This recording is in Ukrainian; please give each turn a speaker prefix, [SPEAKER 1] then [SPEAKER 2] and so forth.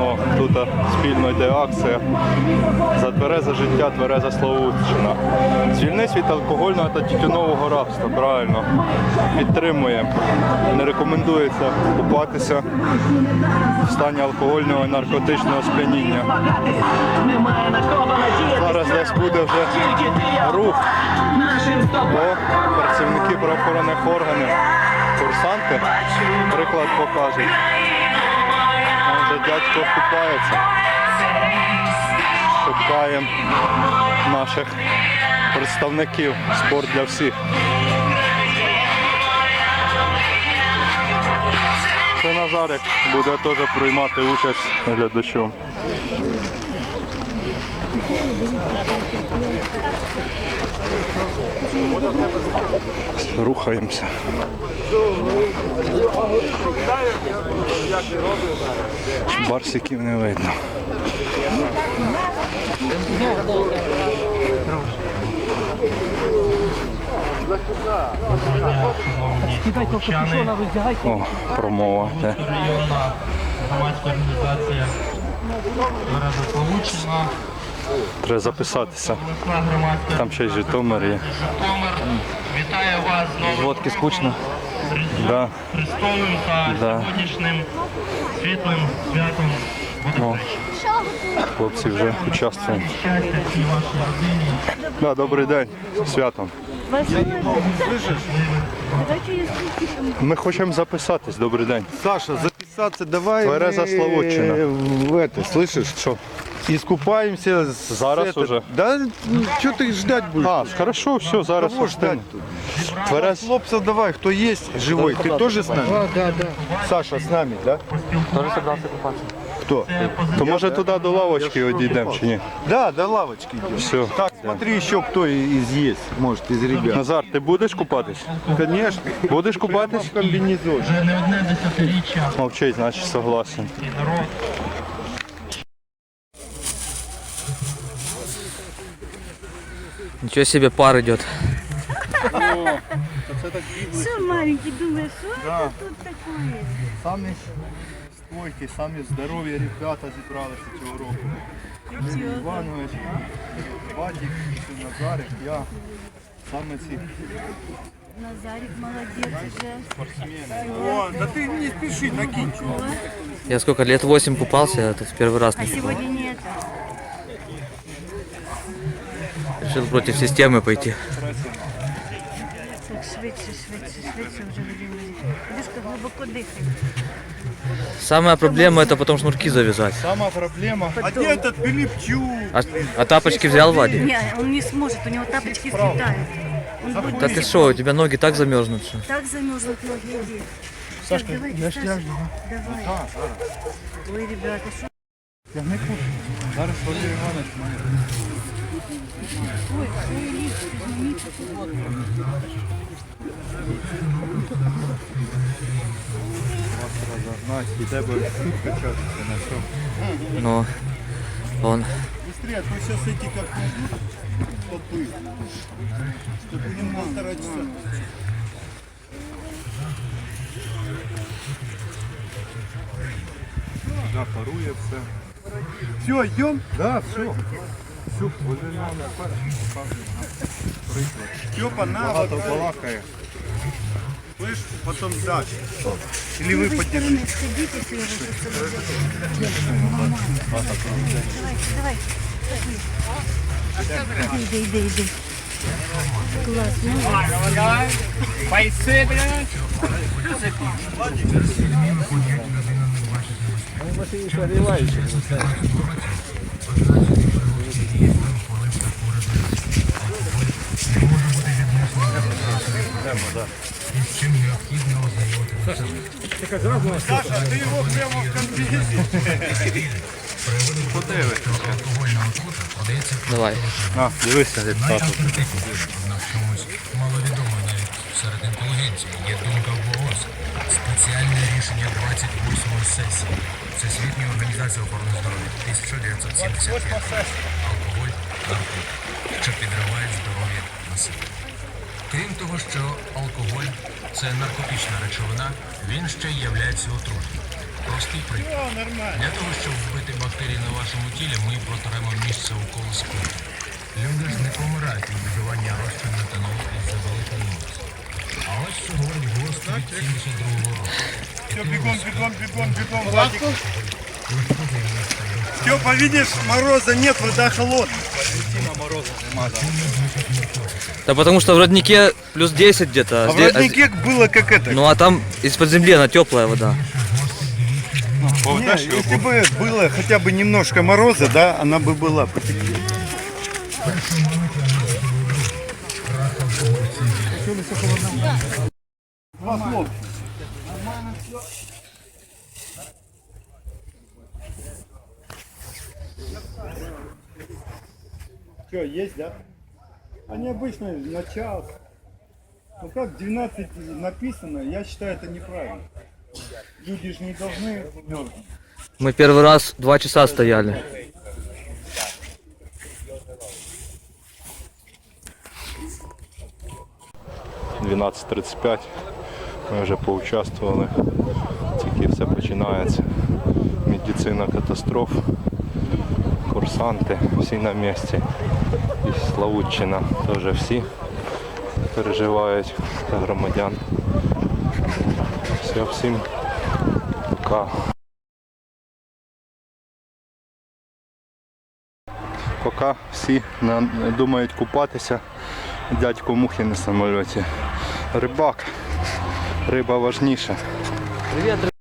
[SPEAKER 1] О, тут спільно йде акція. За тверезе життя, твереза Славутщина. Звільнись від алкогольного та тютюнового рабства, правильно. Підтримуємо. Не рекомендується купатися в стані алкогольного і наркотичного сп'яніння. Зараз десь буде вже рух. О, працівники правоохоронних органів, курсанти, приклад покажуть. Дядько купається. Шукаємо наших представників. Спорт для всіх. Це Назарик буде теж приймати участь глядачом. Рухаємося. Барсиків не видно. О, промова.
[SPEAKER 2] Районна громадська організація Славутщина,
[SPEAKER 1] Треба записатися. Там ще й Житомир є.
[SPEAKER 2] Житомир. Вітаю вас з новим
[SPEAKER 3] Водки скучно
[SPEAKER 1] Да.
[SPEAKER 2] Христовим та
[SPEAKER 1] Да.
[SPEAKER 2] сьогоднішнім світлим святом
[SPEAKER 1] О, хлопці вже участвують.
[SPEAKER 2] щастя всій вашій родині.
[SPEAKER 1] Да, добрий день. З Святом. Ми хочемо записатись. Добрий день.
[SPEAKER 4] Саша, записаться давай.
[SPEAKER 1] Твереза
[SPEAKER 4] мы
[SPEAKER 1] Славутчина.
[SPEAKER 4] В это, слышишь?
[SPEAKER 1] Що?
[SPEAKER 4] Искупаемся. с-
[SPEAKER 1] Зараз
[SPEAKER 4] это-
[SPEAKER 1] уже?
[SPEAKER 4] Да, что ты ждать будешь?
[SPEAKER 1] А, хорошо, все, зараз
[SPEAKER 4] Кого
[SPEAKER 1] встигну.
[SPEAKER 4] ждать тут?
[SPEAKER 1] Тверез.
[SPEAKER 4] Хлопцев давай, кто есть живой. Ты тоже с нами? Да, да, да. Саша с нами, да?
[SPEAKER 3] Тоже собрался купаться.
[SPEAKER 4] Кто?
[SPEAKER 1] То може туди до лавочки одійдемо чи ні?
[SPEAKER 4] Да, до лавочки идем.
[SPEAKER 1] Все.
[SPEAKER 4] Так, смотри еще кто из есть, может, из ребят.
[SPEAKER 1] Назар, ти будеш купатись?
[SPEAKER 4] Конечно.
[SPEAKER 1] Будеш купатись?
[SPEAKER 4] В комбинезоне.
[SPEAKER 2] Вже не одне десятиріччя
[SPEAKER 1] Мовчить, значить согласен.
[SPEAKER 2] і народ
[SPEAKER 3] Ничего себе пар идет.
[SPEAKER 5] Что маленький, думаешь, что это тут такое?
[SPEAKER 1] Самі стойкі, самі здорові ребята зібралися цього року. Юрій Іванович, Вадик, Назарик, я. Саме ці
[SPEAKER 5] Назарик молодец уже.
[SPEAKER 4] О, да ты не спеши, накинь.
[SPEAKER 3] Я сколько лет 8 купался, а тут в первый раз
[SPEAKER 5] А
[SPEAKER 3] не купал.
[SPEAKER 5] сегодня не это.
[SPEAKER 3] Решил против системы пойти.
[SPEAKER 5] Так швидше, швидше, швидше вже будемо. Дишка глибоко дихай.
[SPEAKER 3] Самая проблема это потом шнурки завязать.
[SPEAKER 1] Сама проблема.
[SPEAKER 4] А где этот Филипчук?
[SPEAKER 3] А, а тапочки взял Вади?
[SPEAKER 5] Не, он не сможет, у него тапочки слетают. Он будет
[SPEAKER 3] Да ты что, у тебя ноги так замерзнут, что?
[SPEAKER 5] так замерзнут ноги, иди. Сашка, давай, Саша, давай. Ой, ребята, что?
[SPEAKER 1] Зараз Вадим Іванович має.
[SPEAKER 5] Ой,
[SPEAKER 1] тебе на що.
[SPEAKER 3] Ну, он.
[SPEAKER 4] Быстрее, а то сейчас эти как найдут попы. Что будем полтора часа.
[SPEAKER 1] Да, парує все.
[SPEAKER 4] Все, идем?
[SPEAKER 1] Да, все. Все, Вадим Іванович перший показує нам приклад.
[SPEAKER 4] Степа, на,
[SPEAKER 1] Багато
[SPEAKER 4] вот,
[SPEAKER 1] балакає.
[SPEAKER 4] слышь, потом дашь. Или вы
[SPEAKER 5] Вы
[SPEAKER 4] поддержите.
[SPEAKER 5] стороны садитесь, я вас Давай, давай. Иди, иди, иди. Классно.
[SPEAKER 4] Саша, ты его прямо в конфете.
[SPEAKER 3] Давай.
[SPEAKER 1] А, дивися, як тато.
[SPEAKER 6] Маловідомо навіть серед інтелігенції є думка ВООЗ. Спеціальне рішення 28-ї сесії Всесвітньої організації охорони здоров'я 1975. Що підриває здоров'я населення. Крім того, що алкоголь це наркотична речовина, він ще являється отрутою. Простий приклад. Для того, щоб вбити бактерії на вашому тілі, ми протремо місце у колоску. Люди ж не помирають від вживання розчину метанолу із-за великої носу. А ось що говорить ГОСТ від 72 року.
[SPEAKER 4] Все, бегом, бегом, бегом, бегом, Владик. Степа, видишь, мороза нет, вода холодная.
[SPEAKER 3] Да потому что в роднике плюс 10 где-то.
[SPEAKER 4] А в
[SPEAKER 3] здесь-
[SPEAKER 4] роднике было как это.
[SPEAKER 3] Ну а там из-под земли она теплая вода.
[SPEAKER 4] Не,
[SPEAKER 1] Поведеш
[SPEAKER 4] если бы было хотя бы немножко мороза, да, она бы была потеплее. Два слова. Что, есть, да? Они обычно на час. Ну как 12 написано, я считаю это неправильно. Люди же не должны мерзнуть.
[SPEAKER 3] Мы первый раз два часа стояли.
[SPEAKER 1] – 12.35. Ми вже поучаствували. Тільки все починається. Медицина катастроф. Курсанти, всі на місці. І Славутчина теж всі переживають громадян. Все, всім пока. Поки всі думають купатися, дядько мухи на самольоті. Рибак. Риба важніша.
[SPEAKER 3] Привет,